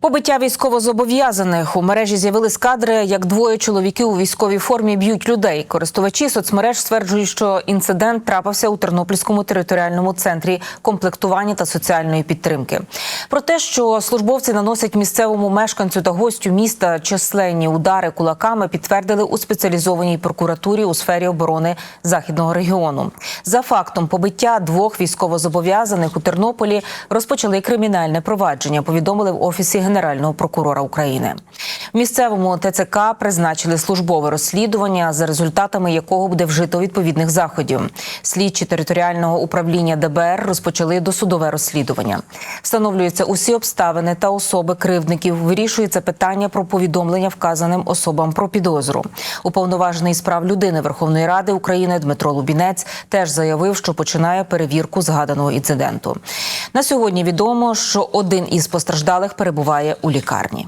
Побиття військовозобов'язаних у мережі з'явились кадри, як двоє чоловіків у військовій формі б'ють людей. Користувачі соцмереж стверджують, що інцидент трапився у Тернопільському територіальному центрі комплектування та соціальної підтримки. Про те, що службовці наносять місцевому мешканцю та гостю міста численні удари кулаками, підтвердили у спеціалізованій прокуратурі у сфері оборони західного регіону. За фактом побиття двох військовозобов'язаних у Тернополі розпочали кримінальне провадження. Повідомили в офісі генерального прокурора України. В місцевому ТЦК призначили службове розслідування, за результатами якого буде вжито відповідних заходів. Слідчі територіального управління ДБР розпочали досудове розслідування. Встановлюються усі обставини та особи кривдників. Вирішується питання про повідомлення вказаним особам про підозру. Уповноважений з прав людини Верховної Ради України Дмитро Лубінець теж заявив, що починає перевірку згаданого інциденту. На сьогодні відомо, що один із постраждалих перебуває у лікарні.